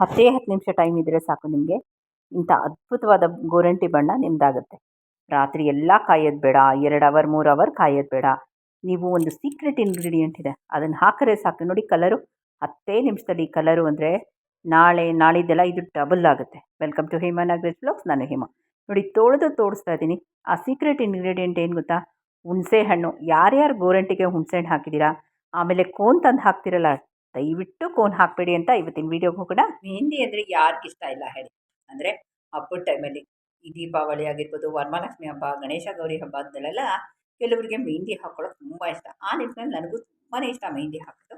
ಹತ್ತೇ ಹತ್ತು ನಿಮಿಷ ಟೈಮ್ ಇದ್ದರೆ ಸಾಕು ನಿಮಗೆ. ಇಂಥ ಅದ್ಭುತವಾದ ಗೋರಂಟಿ ಬಣ್ಣ ನಿಮ್ಮದಾಗುತ್ತೆ ರಾತ್ರಿ ಎಲ್ಲ ಕಾಯೋದು ಬೇಡ, ಎರಡು ಅವರ್ ಮೂರು ಅವರ್ ಕಾಯೋದು ಬೇಡ. ನೀವು ಒಂದು ಸೀಕ್ರೆಟ್ ಇಂಗ್ರೀಡಿಯೆಂಟ್ ಇದೆ, ಅದನ್ನು ಹಾಕಿದ್ರೆ ಸಾಕು. ನೋಡಿ ಕಲರು ಹತ್ತೇ ನಿಮಿಷದಲ್ಲಿ ಕಲರು ಅಂದರೆ ನಾಳೆ, ನಾಳಿದ್ದೆಲ್ಲ ಇದು ಡಬಲ್ ಆಗುತ್ತೆ. Welcome to Hema Nagaraj vlogs ನಾನು ಹೇಮಾ. ನೋಡಿ ತೊಳೆದು ತೋರಿಸ್ತಾ ಇದ್ದೀನಿ. ಆ ಸೀಕ್ರೆಟ್ ಇಂಗ್ರೀಡಿಯೆಂಟ್ ಏನು ಗೊತ್ತಾ? ಹುಣಸೆ ಹಣ್ಣು. ಯಾರ್ಯಾರು ಗೋರಂಟಿಗೆ ಹುಣಸೆ ಹಣ್ಣು ಹಾಕಿದ್ದೀರಾ ಆಮೇಲೆ ಕೋನ್ ತಂದು ಹಾಕ್ತಿರಲ್ಲ ದಯವಿಟ್ಟು ಕೋನ್ ಹಾಕಬೇಡಿ ಅಂತ ಇವತ್ತಿನ ವಿಡಿಯೋಗೂ ಹೋಗೋಣ ಮೆಹಂದಿ ಅಂದರೆ ಯಾರಿಗಿಷ್ಟ ಇಲ್ಲ ಹೇಳಿ. ಅಂದರೆ ಹಬ್ಬದ ಟೈಮಲ್ಲಿ ಈ ದೀಪಾವಳಿ ಆಗಿರ್ಬೋದು, ವರಮಹಾಲಕ್ಷ್ಮಿ ಹಬ್ಬ, ಗಣೇಶ ಗೌರಿ ಹಬ್ಬ ಅದರಲ್ಲೆಲ್ಲ ಕೆಲವರಿಗೆ ಮೆಹಂದಿ ಹಾಕೊಳ್ಳೋದು ತುಂಬ ಇಷ್ಟ. ಆ ನಿಟ್ಟಿನಲ್ಲಿ ನನಗೂ ತುಂಬಾ ಇಷ್ಟ ಮೆಹಂದಿ ಹಾಕೋದು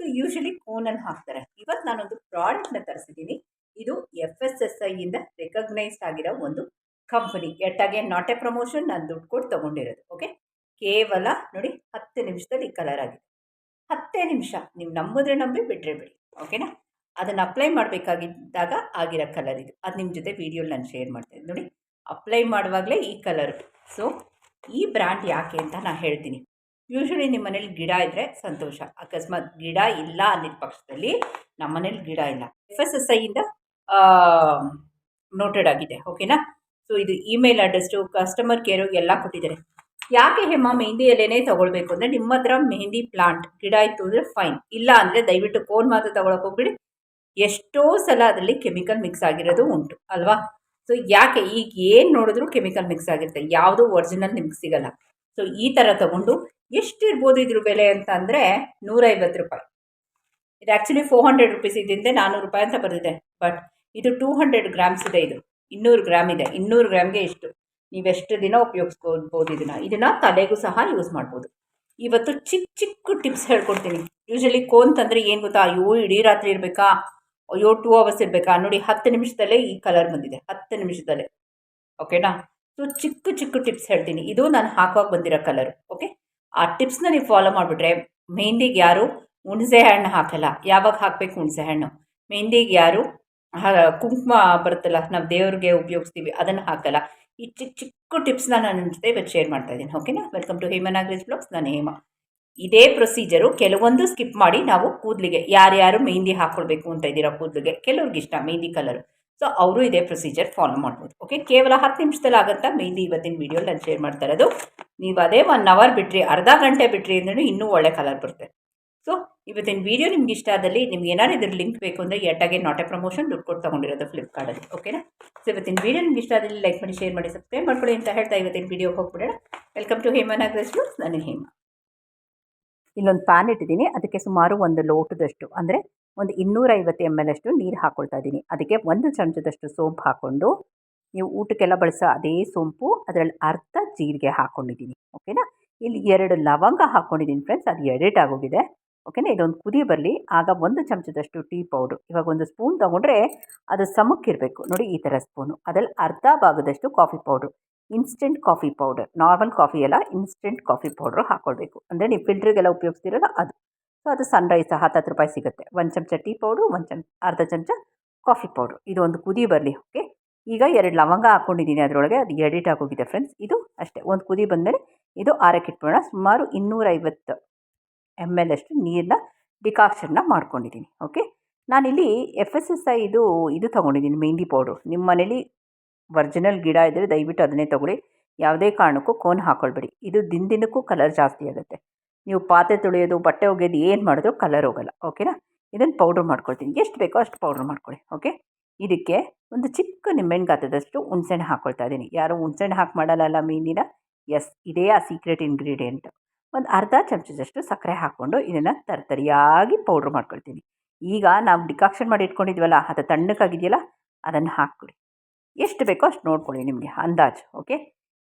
ಸೊ ಯೂಶಲಿ ಕೋನನ್ನು ಹಾಕ್ತಾರೆ. ಇವತ್ತು ನಾನೊಂದು ಪ್ರಾಡಕ್ಟ್ನ ತರಿಸಿದ್ದೀನಿ. ಇದು ಎಫ್ ಎಸ್ ಎಸ್ ಐಯಿಂದ ರೆಕಗ್ನೈಸ್ಡ್ ಆಗಿರೋ ಒಂದು ಕಂಪನಿ ಎಟ್ಟಾಗೆ ನಾಟ್ ಎ ಪ್ರಮೋಷನ್ ನಾನು ದುಡ್ಡು ಕೊಟ್ಟು ತೊಗೊಂಡಿರೋದು. ಓಕೆ ಕೇವಲ ನೋಡಿ ಹತ್ತು ನಿಮಿಷದಲ್ಲಿ ಕಲರ್ ಆಗಿದೆ. ಹತ್ತೇ ನಿಮಿಷ. ನೀವು ನಂಬಿದ್ರೆ ನಂಬಿ ಬಿಟ್ಟರೆ ಬಿಡಿ. ಓಕೆನಾ? ಅದನ್ನು ಅಪ್ಲೈ ಮಾಡಬೇಕಾಗಿದ್ದಾಗ ಆಗಿರೋ ಕಲರ್ ಇದು. ಅದು ನಿಮ್ಮ ಜೊತೆ ವೀಡಿಯೋಲಿ ನಾನು ಶೇರ್ ಮಾಡ್ತೀನಿ. ನೋಡಿ, ಅಪ್ಲೈ ಮಾಡುವಾಗಲೇ ಈ ಕಲರ್ ಸೊ ಈ ಬ್ರ್ಯಾಂಡ್ ಯಾಕೆ ಅಂತ ನಾನು ಹೇಳ್ತೀನಿ. ಯೂಶ್ವಲಿ ನಿಮ್ಮ ಮನೇಲಿ ಗಿಡ ಇದ್ದರೆ ಸಂತೋಷ. ಅಕಸ್ಮಾತ್ ಗಿಡ ಇಲ್ಲ ಅನ್ನಿದ ಪಕ್ಷದಲ್ಲಿ ನಮ್ಮ ಮನೇಲಿ ಗಿಡ ಇಲ್ಲ. ಎಫ್ ಎಸ್ ಎಸ್ ಐಯಿಂದ ನೋಟೆಡ್ ಆಗಿದೆ. ಓಕೆನಾ? ಸೊ ಇದು ಇಮೇಲ್ ಅಡ್ರೆಸ್ಸು ಕಸ್ಟಮರ್ ಕೇರು ಎಲ್ಲ ಕೊಟ್ಟಿದ್ದಾರೆ. ಯಾಕೆ ಹೆಮ್ಮ ಮೆಹಂದಿ ಎಲೆನೇ ತೊಗೊಳ್ಬೇಕು ಅಂದರೆ ನಿಮ್ಮ ಹತ್ರ ಮೆಹಂದಿ ಪ್ಲಾಂಟ್ ಗಿಡ ಇತ್ತು ಅಂದರೆ ಫೈನ್ ಇಲ್ಲ ಅಂದರೆ ದಯವಿಟ್ಟು ಕೋನ್ ಮಾತ್ರ ತೊಗೊಳಕ್ಕೆ ಹೋಗ್ಬಿಡಿ. ಎಷ್ಟೋ ಸಲ ಅದರಲ್ಲಿ ಕೆಮಿಕಲ್ ಮಿಕ್ಸ್ ಆಗಿರೋದು ಉಂಟು, ಅಲ್ವಾ? ಸೊ ಯಾಕೆ ಈಗ ಏನು ನೋಡಿದ್ರು ಕೆಮಿಕಲ್ ಮಿಕ್ಸ್ ಆಗಿರುತ್ತೆ, ಯಾವುದೂ ಒರಿಜಿನಲ್ ನಿಮ್ಗೆ ಸಿಗಲ್ಲ. ಸೊ ಈ ಥರ ಎಷ್ಟು ಎಷ್ಟಿರ್ಬೋದು ಇದ್ರ ಬೆಲೆ ಅಂತ ಅಂದರೆ ನೂರೈವತ್ತು ರೂಪಾಯಿ. ಇದು ಆ್ಯಕ್ಚುಲಿ ಫೋರ್ ಹಂಡ್ರೆಡ್ ರುಪೀಸ್ ಇದ್ದಿಂದೆ ನಾನ್ನೂರು ರೂಪಾಯಿ ಅಂತ ಬರ್ತಿದೆ ಬಟ್ ಇದು ಟೂ ಹಂಡ್ರೆಡ್ ಗ್ರಾಮ್ಸ್ ಇದೆ ಇದು. ಇನ್ನೂರು ಗ್ರಾಮ್ ಇದೆ, ಇನ್ನೂರು ಗ್ರಾಮ್ಗೆ ಇಷ್ಟು. ನೀವೆಷ್ಟು ದಿನ ಉಪಯೋಗಿಸ್ಕೋಬೋದು ಇದನ್ನು ಇದನ್ನು ತಲೆಗೂ ಸಹ ಯೂಸ್ ಮಾಡ್ಬೋದು. ಇವತ್ತು ಚಿಕ್ಕ ಚಿಕ್ಕ ಟಿಪ್ಸ್ ಹೇಳ್ಕೊಡ್ತೀನಿ. ಯೂಶ್ವಲಿ ಕೋನ್ ತಂದರೆ ಏನು ಗೊತ್ತಾ? ಅಯ್ಯೋ, ಇಡೀ ರಾತ್ರಿ ಇರಬೇಕಾ? ಅಯ್ಯೋ ಟೂ ಅವರ್ಸ್ ಇರಬೇಕಾ? ನೋಡಿ, ಹತ್ತು ನಿಮಿಷದಲ್ಲೇ ಈ ಕಲರ್ ಬಂದಿದೆ. ಹತ್ತು ನಿಮಿಷದಲ್ಲೇ. ಓಕೆನಾ ಸೊ ಚಿಕ್ಕ ಚಿಕ್ಕ ಟಿಪ್ಸ್ ಹೇಳ್ತೀನಿ. ಇದು ನಾನು ಹಾಕುವಾಗ ಬಂದಿರೋ ಕಲರ್ ಓಕೆ ಆ ಟಿಪ್ಸ್ನ ನೀವು ಫಾಲೋ ಮಾಡಿಬಿಟ್ರೆ ಮೆಹಂದಿಗೆ ಯಾರು ಹುಣಸೆ ಹಣ್ಣು ಹಾಕಲ್ಲ. ಯಾವಾಗ ಹಾಕಬೇಕು ಹುಣಸೆ ಹಣ್ಣು? ಮೆಹಂದಿಗೆ ಯಾರು ಕುಂಕುಮ ಬರುತ್ತಲ್ಲ, ನಾವು ದೇವ್ರಿಗೆ ಉಪಯೋಗಿಸ್ತೀವಿ, ಅದನ್ನು ಹಾಕಲ್ಲ. ಈ ಚಿಕ್ಕ ಚಿಕ್ಕ ಟಿಪ್ಸ್ನ ನಾನು ನಿಮ್ಮ ಜೊತೆ ಇವತ್ತು ಶೇರ್ ಮಾಡ್ತಾ ಇದ್ದೀನಿ ಓಕೆನಾ welcome to Hema Nagaraj vlogs ನಾನು ಹೇಮ. ಇದೇ ಪ್ರೊಸೀಜರು ಕೆಲವೊಂದು ಸ್ಕಿಪ್ ಮಾಡಿ ನಾವು ಕೂದಲಿಗೆ, ಯಾರ್ಯಾರು ಮೆಹಂದಿ ಹಾಕ್ಕೊಳ್ಬೇಕು ಅಂತ ಇದ್ದೀರಾ ಕೂದಲಿಗೆ, ಕೆಲವ್ರಿಗೆ ಇಷ್ಟ ಮೆಹಂದಿ ಕಲರ್ ಸೊ ಅವರು ಇದೇ ಪ್ರೊಸೀಜರ್ ಫಾಲೋ ಮಾಡ್ಬೋದು ಓಕೆ ಕೇವಲ ಹತ್ತು ನಿಮಿಷದಲ್ಲಿ ಆಗುತ್ತಾ ಮೆಹಂದಿ ಇವತ್ತಿನ ವೀಡಿಯೋಲಿ ನಾನು ಶೇರ್ ಮಾಡ್ತಾ ಇರೋದು. ನೀವು ಅದೇ ಒನ್ ಅವರ್ ಬಿಟ್ರಿ, ಅರ್ಧ ಗಂಟೆ ಬಿಟ್ರಿ ಅಂದ್ರೂ ಇನ್ನೂ ಒಳ್ಳೆ ಕಲರ್ ಬರುತ್ತೆ. ಸೊ ಇವತ್ತಿನ ವೀಡಿಯೋ ನಿಮ್ಗೆ ಇಷ್ಟ ಆದಲ್ಲಿ ನಿಮ್ಗೆ ಏನಾದ್ರು ಇದ್ರ ಲಿಂಕ್ ಬೇಕು ಅಂದರೆ ಎಟ್ಟಾಗೆ ನಾಟ್ ಎ ಪ್ರಮೋಷನ್ ದುಡ್ಡು ಕೊಟ್ಟು ತೊಗೊಂಡಿರೋದು ಫ್ಲಿಪ್ಕಾರ್ಟಲ್ಲಿ ಓಕೆನಾ ಸೊ ಇವತ್ತಿನ ವೀಡಿಯೋ ನಿಮ್ಗೆ ಇಷ್ಟ ಆದಲ್ಲಿ ಲೈಕ್ ಮಾಡಿ ಶೇರ್ ಮಾಡಿ ಸಬ್ಸ್ಕ್ರೈಬ್ ಮಾಡ್ಕೊಳ್ಳಿ ಅಂತ ಹೇಳ್ತಾ ಇವತ್ತಿನ ವೀಡಿಯೋಗೆ ಹೋಗ್ಬಿಡೋಣ. ವೆಲ್ಕಮ್ ಟು ಹೇಮಾ ನಾಗರಾಜ್ ನಾನು ಹೇಮ. ಇಲ್ಲೊಂದು ಪ್ಯಾನ್ ಇಟ್ಟಿದ್ದೀನಿ, ಅದಕ್ಕೆ ಸುಮಾರು ಒಂದು ಲೋಟದಷ್ಟು, ಅಂದರೆ ಒಂದು ಇನ್ನೂರೈವತ್ತು ಎಂ ಎಲ್ ಅಷ್ಟು ನೀರು ಹಾಕ್ಕೊಳ್ತಾ ಇದ್ದೀನಿ. ಅದಕ್ಕೆ ಒಂದು ಚಮಚದಷ್ಟು ಸೋಂಪು ಹಾಕ್ಕೊಂಡು ನೀವು ಊಟಕ್ಕೆಲ್ಲ ಬಳಸೋ ಅದೇ ಸೋಂಪು, ಅದರಲ್ಲಿ ಅರ್ಧ ಜೀರಿಗೆ ಹಾಕ್ಕೊಂಡಿದ್ದೀನಿ ಓಕೆನಾ ಇಲ್ಲಿ ಎರಡು ಲವಂಗ ಹಾಕ್ಕೊಂಡಿದ್ದೀನಿ ಫ್ರೆಂಡ್ಸ್ ಅದು ಎಡಿಟ್ ಆಗೋಗಿದೆ. ಓಕೆನಾ ಇದೊಂದು ಕುದಿ ಬರಲಿ. ಆಗ ಒಂದು ಚಮಚದಷ್ಟು ಟೀ ಪೌಡ್ರು. ಇವಾಗ ಒಂದು ಸ್ಪೂನ್ ತೊಗೊಂಡ್ರೆ ಅದು ಸಮಕ್ಕಿರಬೇಕು ನೋಡಿ ಈ ಥರ ಸ್ಪೂನು. ಅದರಲ್ಲಿ ಅರ್ಧ ಭಾಗದಷ್ಟು coffee powder. Instant coffee powder. Normal coffee ಎಲ್ಲ ಇನ್ಸ್ಟೆಂಟ್ ಕಾಫಿ ಪೌಡ್ರು ಹಾಕ್ಕೊಳ್ಬೇಕು ಅಂದರೆ ನೀವು ಫಿಲ್ಟ್ರಿಗೆಲ್ಲ ಉಪಯೋಗಿಸ್ತಿರಲ್ಲ ಅದು. ಸೊ ಅದು ಸನ್ರೈಸ್ ಹತ್ತತ್ತು ರೂಪಾಯಿ ಸಿಗುತ್ತೆ. ಒಂದು ಚಮಚ ಟೀ ಪೌಡ್ರು, ಒಂದು ಚಮಚ ಅರ್ಧ ಚಮಚ ಕಾಫಿ ಪೌಡ್ರು. ಇದು ಒಂದು ಕುದಿ ಬರಲಿ ಓಕೆ ಈಗ ಎರಡು ಲವಂಗ ಹಾಕ್ಕೊಂಡಿದ್ದೀನಿ ಅದರೊಳಗೆ. ಅದು ಎಡಿಟ್ ಆಗೋಗಿದೆ ಫ್ರೆಂಡ್ಸ್ ಇದು ಅಷ್ಟೇ. ಒಂದು ಕುದಿ ಬಂದಮೇಲೆ ಇದು ಆರಕ್ಕೆ ಇಟ್ಬಿಡೋಣ. ಸುಮಾರು ಇನ್ನೂರೈವತ್ತು ಎಂ ಎಲ್ ಅಷ್ಟು ನೀರನ್ನ ಡಿಕಾಕ್ಷನ್ನ ಮಾಡ್ಕೊಂಡಿದ್ದೀನಿ ಓಕೆ ನಾನಿಲ್ಲಿ ಎಫ್ ಎಸ್ ಎಸ್ ಐದು ಇದು ತೊಗೊಂಡಿದ್ದೀನಿ ಮೆಹಂದಿ ಪೌಡ್ರು ನಿಮ್ಮ ಮನೇಲಿ ವರ್ಜಿನಲ್ ಗಿಡ ಇದ್ದರೆ ದಯವಿಟ್ಟು ಅದನ್ನೇ ತೊಗೊಳ್ಳಿ. ಯಾವುದೇ ಕಾರಣಕ್ಕೂ ಕೋನ್ ಹಾಕ್ಕೊಳ್ಬೇಡಿ ಇದು ದಿನ ದಿನಕ್ಕೂ ಕಲರ್ ಜಾಸ್ತಿ ಆಗುತ್ತೆ. ನೀವು ಪಾತ್ರೆ ತೊಳೆಯೋದು, ಬಟ್ಟೆ ಒಗೆಯೋದು ಏನು ಮಾಡಿದ್ರು ಕಲರ್ ಹೋಗಲ್ಲ ಓಕೆನಾ ಇದನ್ನು ಪೌಡ್ರ್ ಮಾಡ್ಕೊಳ್ತೀನಿ. ಎಷ್ಟು ಬೇಕೋ ಅಷ್ಟು ಪೌಡ್ರ್ ಮಾಡ್ಕೊಳ್ಳಿ ಓಕೆ ಇದಕ್ಕೆ ಒಂದು ಚಿಕ್ಕ ನಿಂಬೆಹಣ್ಣು ಗಾತ್ರದಷ್ಟು ಹುಣ್ಸೆಹಣ್ಣು ಹಾಕ್ಕೊಳ್ತಾ ಇದ್ದೀನಿ ಯಾರು ಹುಣ್ಸೆಹಣ್ಣು ಹಾಕಿ ಮಾಡಲ್ಲ ಮೀನಿನ ಎಸ್ ಇದೇ ಆ ಸೀಕ್ರೆಟ್ ಇಂಗ್ರೀಡಿಯೆಂಟ್ ಒಂದು ಅರ್ಧ ಚಮಚದಷ್ಟು ಸಕ್ಕರೆ ಹಾಕ್ಕೊಂಡು ಇದನ್ನು ತರ್ತರಿಯಾಗಿ ಪೌಡ್ರ್ ಮಾಡ್ಕೊಳ್ತೀನಿ. ಈಗ ನಾವು ಡಿಕಾಕ್ಷನ್ ಮಾಡಿ ಇಟ್ಕೊಂಡಿದ್ವಲ್ಲ, ಅದು ತಣ್ಣಕ್ಕಾಗಿದೆಯಲ್ಲ ಅದನ್ನು ಹಾಕ್ಕೊಡಿ. ಎಷ್ಟು ಬೇಕೋ ಅಷ್ಟು ನೋಡ್ಕೊಳ್ಳಿ ನಿಮಗೆ ಅಂದಾಜು, ಓಕೆ?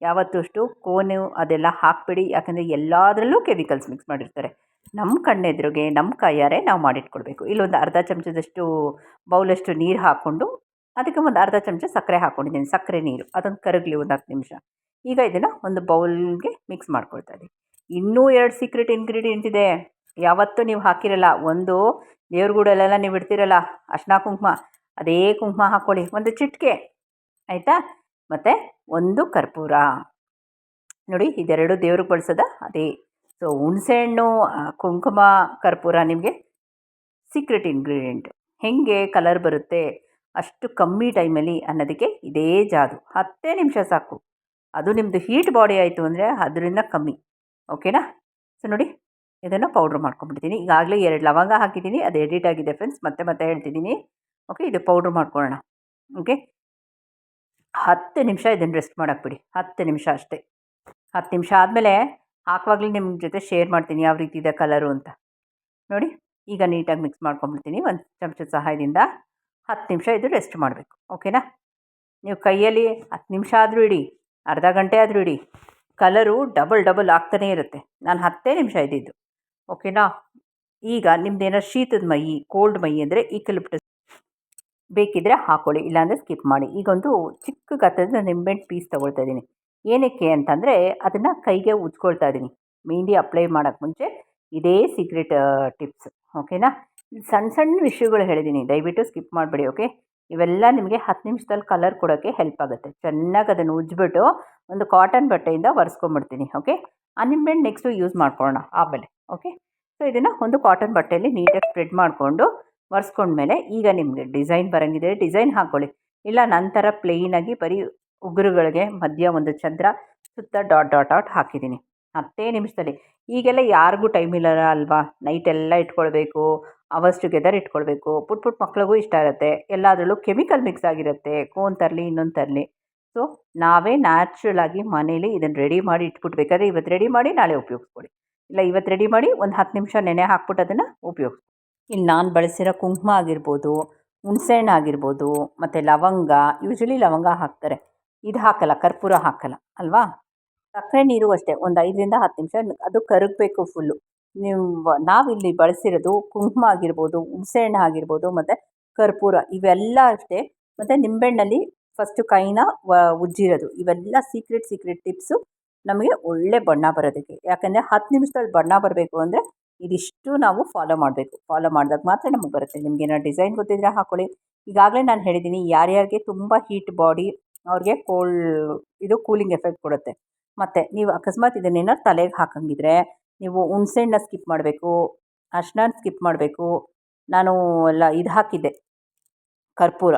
ಯಾವತ್ತೂ ಅಷ್ಟು ಕೋನು ಅದೆಲ್ಲ ಹಾಕಬೇಡಿ, ಯಾಕಂದರೆ ಎಲ್ಲದರಲ್ಲೂ ಕೆಮಿಕಲ್ಸ್ ಮಿಕ್ಸ್ ಮಾಡಿರ್ತಾರೆ. ನಮ್ಮ ಕಣ್ಣೆದುರಿಗೆ ನಮ್ಮ ಕೈಯಾರೆ ನಾವು ಮಾಡಿಟ್ಕೊಳ್ಬೇಕು. ಇಲ್ಲೊಂದು ಅರ್ಧ ಚಮಚದಷ್ಟು ಬೌಲಷ್ಟು ನೀರು ಹಾಕ್ಕೊಂಡು, ಅದಕ್ಕೆ ಒಂದು ಅರ್ಧ ಚಮಚ ಸಕ್ಕರೆ ಹಾಕ್ಕೊಂಡಿದ್ದೀನಿ ಸಕ್ಕರೆ ನೀರು. ಅದೊಂದು ಕರಗಲಿ ಒಂದು ಹತ್ತು ನಿಮಿಷ. ಈಗ ಇದನ್ನು ಒಂದು ಬೌಲ್ಗೆ ಮಿಕ್ಸ್ ಮಾಡ್ಕೊಳ್ತಾ ಇದ್ದೀನಿ. ಇನ್ನೂ ಎರಡು ಸೀಕ್ರೆಟ್ ಇಂಗ್ರೀಡಿಯೆಂಟ್ ಇದೆ. ಯಾವತ್ತೂ ನೀವು ಹಾಕಿರಲ್ಲ. ಒಂದು ದೇವ್ರಗೂಡಲ್ಲೆಲ್ಲ ನೀವು ಇಡ್ತಿರಲ್ಲ. ಅರ್ಶಿನ ಕುಂಕುಮ, ಅದೇ ಕುಂಕುಮ ಹಾಕ್ಕೊಳ್ಳಿ ಒಂದು ಚಿಟಿಕೆ, ಆಯಿತಾ? ಮತ್ತು ಒಂದು ಕರ್ಪೂರ. ನೋಡಿ, ಇದೆರಡು ದೇವ್ರಿಗೆ ಬಳಸೋದ, ಅದೇ. ಸೊ ಹುಣಸೆಹಣ್ಣು ಕುಂಕುಮ, ಕರ್ಪೂರ ನಿಮಗೆ ಸೀಕ್ರೆಟ್ ಇನ್ಗ್ರೀಡಿಯೆಂಟ್ ಹೇಗೆ ಕಲರ್ ಬರುತ್ತೆ, ಅಷ್ಟು ಕಮ್ಮಿ ಟೈಮಲ್ಲಿ ಅನ್ನೋದಕ್ಕೆ ಇದೇ ಜಾದು. ಹತ್ತೇ ನಿಮಿಷ ಸಾಕು. ಅದು ನಿಮ್ಮದು ಹೀಟ್ ಬಾಡಿ ಆಯಿತು ಅಂದರೆ, ಅದರಿಂದ ಕಮ್ಮಿ. ಓಕೆನಾ ಸೊ ನೋಡಿ, ಇದನ್ನು ಪೌಡ್ರ್ ಮಾಡ್ಕೊಂಡ್ಬಿಡ್ತೀನಿ. ಈಗಾಗಲೇ ಎರಡು ಲವಂಗ ಹಾಕಿದ್ದೀನಿ, ಅದು ಎಡಿಟ್ ಆಗಿದೆ ಫ್ರೆಂಡ್ಸ್ ಮತ್ತೆ ಮತ್ತೆ ಹೇಳ್ತಿದ್ದೀನಿ. ಓಕೆ ಇದು ಪೌಡ್ರ್ ಮಾಡ್ಕೊಳ್ಳೋಣ. ಓಕೆ ಹತ್ತು ನಿಮಿಷ ಇದನ್ನು ರೆಸ್ಟ್ ಮಾಡೋಕ್ಕೆ ಬಿಡಿ. ಹತ್ತು ನಿಮಿಷ ಅಷ್ಟೇ. ಹತ್ತು ನಿಮಿಷ ಆದಮೇಲೆ ಹಾಕುವಾಗಲೇ ನಿಮ್ಮ ಜೊತೆ ಶೇರ್ ಮಾಡ್ತೀನಿ ಯಾವ ರೀತಿ ಇದೆ ಕಲರು ಅಂತ. ನೋಡಿ, ಈಗ ನೀಟಾಗಿ ಮಿಕ್ಸ್ ಮಾಡ್ಕೊಂಡ್ಬಿಡ್ತೀನಿ. ಒಂದು ಚಮಚದ ಸಹಾಯದಿಂದ ಹತ್ತು ನಿಮಿಷ ಇದು ರೆಸ್ಟ್ ಮಾಡಬೇಕು. ಓಕೆನಾ ನೀವು ಕೈಯಲ್ಲಿ ಹತ್ತು ನಿಮಿಷ ಆದರೂ ಇಡಿ, ಅರ್ಧ ಗಂಟೆ ಆದರೂ ಇಡಿ. ಕಲರು ಡಬಲ್ ಡಬಲ್ ಆಗ್ತಾನೇ ಇರುತ್ತೆ. ನಾನು ಹತ್ತೇ ನಿಮಿಷ ಇದ್ದಿದ್ದು. ಓಕೆನಾ? ಈಗ ನಿಮ್ದೇನಾದ್ರು ಶೀತದ ಮೈ, ಕೋಲ್ಡ್ ಮೈ ಅಂದರೆ ಈಕಲಿಪ್ಟಸ್ ಬೇಕಿದ್ದರೆ ಹಾಕೊಳ್ಳಿ, ಇಲ್ಲಾಂದರೆ ಸ್ಕಿಪ್ ಮಾಡಿ. ಈಗೊಂದು ಚಿಕ್ಕ ಗಾತ್ರದ ನಿಂಬೆಹಣ್ಣು ಪೀಸ್ ತೊಗೊಳ್ತಾ ಇದ್ದೀನಿ. ಏನಕ್ಕೆ ಅಂತಂದರೆ ಅದನ್ನು ಕೈಗೆ ಉಜ್ಕೊಳ್ತಾ ಇದ್ದೀನಿ. ಮೆಹಂದಿ ಅಪ್ಲೈ ಮಾಡೋಕ್ಕೆ ಮುಂಚೆ ಇದೇ ಸೀಕ್ರೆಟ್, ಟಿಪ್ಸ್. ಓಕೆನಾ? ಸಣ್ಣ ಸಣ್ಣ ವಿಷಯಗಳು ಹೇಳಿದ್ದೀನಿ. ದಯವಿಟ್ಟು ಸ್ಕಿಪ್ ಮಾಡಬೇಡಿ, ಓಕೆ? ಇವೆಲ್ಲ ನಿಮಗೆ ಹತ್ತು ನಿಮಿಷದಲ್ಲಿ ಕಲರ್ ಕೊಡೋಕ್ಕೆ ಹೆಲ್ಪ್ ಆಗುತ್ತೆ. ಚೆನ್ನಾಗಿ ಅದನ್ನು ಉಜ್ಜಿಬಿಟ್ಟು ಒಂದು ಕಾಟನ್ ಬಟ್ಟೆಯಿಂದ ಒರೆಸ್ಕೊಂಬಿಡ್ತೀನಿ ಓಕೆ ಆ ನಿಂಬೆಹಣ್ಣು ನೆಕ್ಸ್ಟು ಯೂಸ್ ಮಾಡ್ಕೊಳ್ಳೋಣ ಆಮೇಲೆ ಓಕೆ ಸೊ ಇದನ್ನು ಒಂದು ಕಾಟನ್ ಬಟ್ಟೆಯಲ್ಲಿ ನೀಟಾಗಿ ಸ್ಪ್ರೆಡ್ ಮಾಡಿಕೊಂಡು ಒರೆಸ್ಕೊಂಡ್ಮೇಲೆ ಈಗ ನಿಮಗೆ ಡಿಸೈನ್ ಬರೋಂಗಿದೆ. ಡಿಸೈನ್ ಹಾಕ್ಕೊಳ್ಳಿ ಇಲ್ಲ, ನಂತರ ಪ್ಲೇನಾಗಿ ಬರೀ ಉಗುರುಗಳಿಗೆ ಮಧ್ಯ ಒಂದು ಚಂದ್ರ ಸುತ್ತ ಡಾಟ್ ಡಾಟ್ ಡಾಟ್ ಹಾಕಿದ್ದೀನಿ. ಹತ್ತೇ ನಿಮಿಷದಲ್ಲಿ. ಈಗೆಲ್ಲ ಯಾರಿಗೂ ಟೈಮ್ ಇಲ್ಲ ಅಲ್ವಾ? ನೈಟೆಲ್ಲ ಇಟ್ಕೊಳ್ಬೇಕು. ಅವರ್ಸ್ ಟುಗೆದರ್ ಇಟ್ಕೊಳ್ಬೇಕು. ಪುಟ್ ಪುಟ್ ಮಕ್ಳಿಗೂ ಇಷ್ಟ ಇರುತ್ತೆ. ಎಲ್ಲದರಲ್ಲೂ ಕೆಮಿಕಲ್ ಮಿಕ್ಸ್ ಆಗಿರುತ್ತೆ. ಕೋನ್ ತರಲಿ, ಇನ್ನೊಂದು ತರಲಿ. ಸೊ ನಾವೇ ನ್ಯಾಚುರಲ್ ಆಗಿ ಮನೇಲಿ ಇದನ್ನು ರೆಡಿ ಮಾಡಿ ಇಟ್ಬಿಟ್ಬೇಕಾದ್ರೆ ಇವತ್ತು ರೆಡಿ ಮಾಡಿ ನಾಳೆ ಉಪಯೋಗಿಸ್ಕೊಳ್ಳಿ ಇಲ್ಲ ಇವತ್ತು ರೆಡಿ ಮಾಡಿ ಒಂದು ಹತ್ತು ನಿಮಿಷ ನೆನೆ ಹಾಕ್ಬಿಟ್ಟು ಅದನ್ನು ಉಪಯೋಗಿಸಿ ಇಲ್ಲಿ ನಾನು ಬಳಸಿರೋ ಕುಂಕುಮ ಆಗಿರ್ಬೋದು, ಹುಣಸೆಹಣ್ಣು ಆಗಿರ್ಬೋದು, ಮತ್ತು ಲವಂಗ ಯೂಶ್ವಲಿ ಲವಂಗ ಹಾಕ್ತಾರೆ. ಇದು ಹಾಕಲ್ಲ, ಕರ್ಪೂರ ಹಾಕಲ್ಲ, ಅಲ್ವಾ? ಸಕ್ಕರೆ ನೀರು ಅಷ್ಟೇ, ಒಂದು ಐದರಿಂದ ಹತ್ತು ನಿಮಿಷ, ಅದು ಕರಗಬೇಕು ಫುಲ್ಲು ನೀವು ನಾವಿಲ್ಲಿ ಬಳಸಿರೋದು ಕುಂಕುಮ ಆಗಿರ್ಬೋದು, ಹುಣಸೆಹಣ್ಣು ಆಗಿರ್ಬೋದು, ಮತ್ತು ಕರ್ಪೂರ ಇವೆಲ್ಲ ಅಷ್ಟೇ. ಮತ್ತು ನಿಂಬೆಹಣ್ಣಲ್ಲಿ ಫಸ್ಟು ಕೈನ ಉಜ್ಜಿರೋದು. ಇವೆಲ್ಲ ಸೀಕ್ರೆಟ್ ಸೀಕ್ರೆಟ್ ಟಿಪ್ಸು ನಮಗೆ ಒಳ್ಳೆ ಬಣ್ಣ ಬರೋದಕ್ಕೆ. ಯಾಕಂದರೆ ಹತ್ತು ನಿಮಿಷದಲ್ಲಿ ಬಣ್ಣ ಬರಬೇಕು ಅಂದರೆ ಇದಿಷ್ಟು ನಾವು ಫಾಲೋ ಮಾಡಬೇಕು. ಫಾಲೋ ಮಾಡಿದಾಗ ಮಾತ್ರ ನಮಗೆ ಬರುತ್ತೆ. ನಿಮಗೇನೋ ಡಿಸೈನ್ ಗೊತ್ತಿದ್ರೆ ಹಾಕೊಳ್ಳಿ. ಈಗಾಗಲೇ ನಾನು ಹೇಳಿದ್ದೀನಿ ಯಾರ್ಯಾರಿಗೆ ತುಂಬ ಹೀಟ್ ಬಾಡಿ ಅವ್ರಿಗೆ ಕೋಲ್ಡ್ ಇದು ಕೂಲಿಂಗ್ ಎಫೆಕ್ಟ್ ಕೊಡುತ್ತೆ. ಮತ್ತು ನೀವು ಅಕಸ್ಮಾತ್ ಇದನ್ನೇನೋ ತಲೆಗೆ ಹಾಕಂಗಿದ್ರೆ ನೀವು ಹುಣ್ಸೆಹಣ್ಣ ಸ್ಕಿಪ್ ಮಾಡಬೇಕು ಅರ್ಶಿನ ಸ್ಕಿಪ್ ಮಾಡಬೇಕು, ನಾನು ಎಲ್ಲ ಇದು ಹಾಕಿದ್ದೆ, ಕರ್ಪೂರ.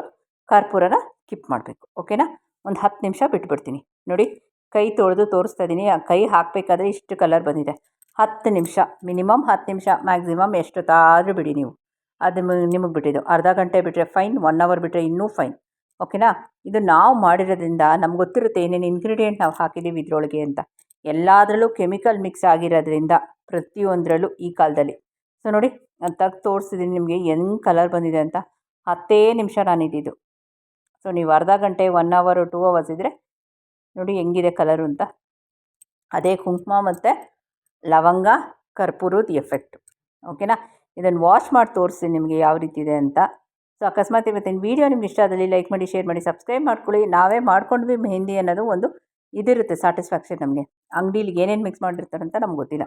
ಕರ್ಪೂರನ ಸ್ಕಿಪ್ ಮಾಡಬೇಕು ಓಕೆನಾ ಒಂದು ಹತ್ತು ನಿಮಿಷ ಬಿಟ್ಬಿಡ್ತೀನಿ. ನೋಡಿ, ಕೈ ತೊಳೆದು ತೋರಿಸ್ತಾ ಇದ್ದೀನಿ ಆ ಕೈ ಹಾಕಬೇಕಾದ್ರೆ ಇಷ್ಟು ಕಲರ್ ಬಂದಿದೆ. ಹತ್ತು ನಿಮಿಷ ಮಿನಿಮಮ್ ಹತ್ತು ನಿಮಿಷ ಮ್ಯಾಕ್ಸಿಮಮ್ ಎಷ್ಟೊತ್ತಾದರೂ ಬಿಡಿ ನೀವು. ಅದು ನಿಮಗೆ ಬಿಟ್ಟಿದ್ದು. ಅರ್ಧ ಗಂಟೆ ಬಿಟ್ಟರೆ ಫೈನ್ ಒನ್ ಅವರ್ ಬಿಟ್ಟರೆ ಇನ್ನೂ ಫೈನ್ ಓಕೆನಾ ಇದು ನಾವು ಮಾಡಿರೋದ್ರಿಂದ ನಮ್ಗೆ ಗೊತ್ತಿರುತ್ತೆ ಏನೇನು ಇಂಗ್ರೀಡಿಯೆಂಟ್ ನಾವು ಹಾಕಿದ್ದೀವಿ ಇದರೊಳಗೆ ಅಂತ. ಎಲ್ಲದರಲ್ಲೂ ಕೆಮಿಕಲ್ ಮಿಕ್ಸ್ ಆಗಿರೋದ್ರಿಂದ ಪ್ರತಿಯೊಂದರಲ್ಲೂ ಈ ಕಾಲದಲ್ಲಿ. ಸೊ ನೋಡಿ, ನಾನು ತೆಗ್ದು ತೋರಿಸಿದ್ದೀನಿ ನಿಮಗೆ ಹೆಂಗೆ ಕಲರ್ ಬಂದಿದೆ ಅಂತ. ಹತ್ತೇ ನಿಮಿಷ ನಾನು ಇದ್ದಿದ್ದು ಸೊ ನೀವು ಅರ್ಧ ಗಂಟೆ ಒನ್ ಅವರು ಟೂ ಅವರ್ಸ್ ಇದ್ದರೆ ನೋಡಿ ಹೆಂಗಿದೆ ಕಲರು ಅಂತ. ಅದೇ ಕುಂಕುಮ ಮತ್ತು ಲವಂಗ, ಕರ್ಪೂರದ ಎಫೆಕ್ಟು ಓಕೆನಾ ಇದನ್ನು ವಾಶ್ ಮಾಡಿ ತೋರಿಸ್ತೀನಿ ನಿಮಗೆ ಯಾವ ರೀತಿ ಇದೆ ಅಂತ. ಸೊ ಅಕಸ್ಮಾತ್ ಇವತ್ತಿನ ವೀಡಿಯೋ ನಿಮ್ಗೆ ಇಷ್ಟ ಆದಲ್ಲಿ ಲೈಕ್ ಮಾಡಿ ಶೇರ್ ಮಾಡಿ ಸಬ್ಸ್ಕ್ರೈಬ್ ಮಾಡ್ಕೊಳ್ಳಿ. ನಾವೇ ಮಾಡ್ಕೊಂಡ್ವಿ ಮೆಹಂದಿ ಅನ್ನೋದು ಒಂದು ಇದಿರುತ್ತೆ ಸ್ಯಾಟಿಸ್ಫ್ಯಾಕ್ಷನ್ ನಮಗೆ. ಅಂಗಡೀಲಿ ಏನೇನು ಮಿಕ್ಸ್ ಮಾಡಿರ್ತಾರೆ ಅಂತ ನಮ್ಗೆ ಗೊತ್ತಿಲ್ಲ.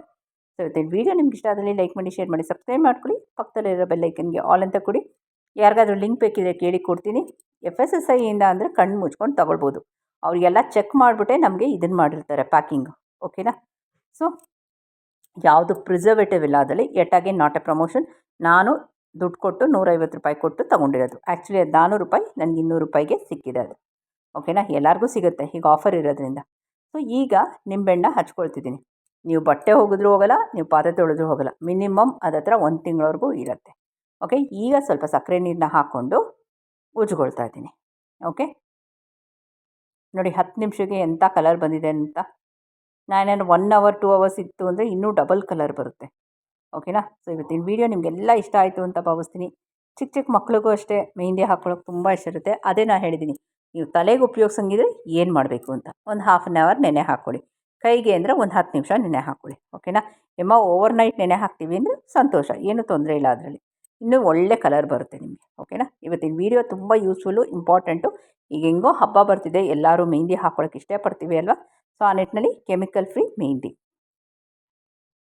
ಸೊ ಇವತ್ತಿನ ವೀಡಿಯೋ ನಿಮ್ಗೆ ಇಷ್ಟ ಆದರೆ ಲೈಕ್ ಮಾಡಿ ಶೇರ್ ಮಾಡಿ ಸಬ್ಸ್ಕ್ರೈಬ್ ಮಾಡ್ಕೊಳ್ಳಿ. ಪಕ್ಕದಲ್ಲಿರೋ ಬೆಲ್ಲೈಕನ್ಗೆ ಆಲ್ ಅಂತ ಕೊಡಿ. ಯಾರಿಗಾದ್ರೂ ಲಿಂಕ್ ಬೇಕಿದ್ರೆ ಕೇಳಿ ಕೊಡ್ತೀನಿ. ಎಫ್ ಎಸ್ ಎಸ್ ಐಯಿಂದ ಅಂದರೆ ಕಣ್ಣು ಮುಚ್ಕೊಂಡು ತೊಗೊಳ್ಬೋದು. ಅವರಿಗೆಲ್ಲ ಚೆಕ್ ಮಾಡಿಬಿಟ್ಟೆ ನಮಗೆ ಇದನ್ನು ಮಾಡಿರ್ತಾರೆ ಪ್ಯಾಕಿಂಗ್ ಓಕೆನಾ ಸೊ ಯಾವುದು ಪ್ರಿಸರ್ವೇಟಿವ್ ಇಲ್ಲ ಅದರಲ್ಲಿ ಎಟಾಗೆ ನಾಟ್ ಎ ಪ್ರಮೋಷನ್ ನಾನು ದುಡ್ಡು ಕೊಟ್ಟು ನೂರೈವತ್ತು ರೂಪಾಯಿ ಕೊಟ್ಟು ತೊಗೊಂಡಿರೋದು. ಆ್ಯಕ್ಚುಲಿ ಅದು ನಾನ್ನೂರು ರೂಪಾಯಿ ನನಗೆ ಇನ್ನೂರು ರೂಪಾಯಿಗೆ ಸಿಕ್ಕಿದೆ ಅದು. ಓಕೆನಾ ಎಲ್ಲರಿಗೂ ಸಿಗುತ್ತೆ ಈಗ ಆಫರ್ ಇರೋದ್ರಿಂದ. ಸೊ ಈಗ ನಿಂಬೆಹಣ್ಣ ಹಚ್ಕೊಳ್ತಿದ್ದೀನಿ. ನೀವು ಬಟ್ಟೆ ಹೋಗಿದ್ರೂ ಹೋಗಲ್ಲ, ನೀವು ಪಾತ್ರೆ ತೊಳೆದ್ರೂ ಹೋಗಲ್ಲ. ಮಿನಿಮಮ್ ಅದತ್ರ ಒಂದು ತಿಂಗಳವರೆಗೂ ಇರುತ್ತೆ. ಓಕೆ ಈಗ ಸ್ವಲ್ಪ ಸಕ್ಕರೆ ನೀರನ್ನ ಹಾಕ್ಕೊಂಡು ಉಜ್ಕೊಳ್ತಾ ಇದ್ದೀನಿ. ಓಕೆ ನೋಡಿ, ಹತ್ತು ನಿಮಿಷಕ್ಕೆ ಎಂಥ ಕಲರ್ ಬಂದಿದೆ ಅಂತ. ನಾನೇನು ಒನ್ ಅವರ್ ಟೂ ಅವರ್ಸ್ ಇತ್ತು ಅಂದರೆ ಇನ್ನೂ ಡಬಲ್ ಕಲರ್ ಬರುತ್ತೆ. ಓಕೆನಾ ಸೊ ಇವತ್ತಿನ ವೀಡಿಯೋ ನಿಮಗೆಲ್ಲ ಇಷ್ಟ ಆಯಿತು ಅಂತ ಭಾವಿಸ್ತೀನಿ. ಚಿಕ್ಕ ಚಿಕ್ಕ ಮಕ್ಳಿಗೂ ಅಷ್ಟೇ. ಮೆಹಂದಿ ಹಾಕ್ಕೊಳ್ಳೋಕೆ ತುಂಬ ಇಷ್ಟ ಇರುತ್ತೆ. ಅದೇ ನಾನು ಹೇಳಿದ್ದೀನಿ. ನೀವು ತಲೆಗೆ ಉಪಯೋಗಿಸಂಗಿದ್ರೆ ಏನು ಮಾಡಬೇಕು ಅಂತ? ಒಂದು ಹಾಫ್ ಆನ್ ಅವರ್ ನೆನೆ ಹಾಕ್ಕೊಳ್ಳಿ ಕೈಗೆ ಅಂದರೆ ಒಂದು ಹತ್ತು ನಿಮಿಷ ನೆನೆ ಹಾಕ್ಕೊಳ್ಳಿ ಓಕೆನಾ ಎಮ್ಮ ಓವರ್ ನೈಟ್ ನೆನೆ ಹಾಕ್ತೀವಿ ಅಂದರೆ ಸಂತೋಷ, ಏನೂ ತೊಂದರೆ ಇಲ್ಲ ಅದರಲ್ಲಿ. ಇನ್ನೂ ಒಳ್ಳೆ ಕಲರ್ ಬರುತ್ತೆ ನಿಮಗೆ ಓಕೆನಾ ಇವತ್ತಿನ ವೀಡಿಯೋ ತುಂಬ ಯೂಸ್ಫುಲ್ಲು ಇಂಪಾರ್ಟೆಂಟು ಈಗ ಹೆಂಗೋ ಹಬ್ಬ ಬರ್ತಿದೆ, ಎಲ್ಲರೂ ಮೆಹಂದಿ ಹಾಕ್ಕೊಳಕ್ಕೆ ಇಷ್ಟಪಡ್ತೀವಿ ಅಲ್ವಾ? ಸೊ ಆ ನಿಟ್ಟಿನಲ್ಲಿ ಕೆಮಿಕಲ್ ಫ್ರೀ ಮೆಹಂದಿ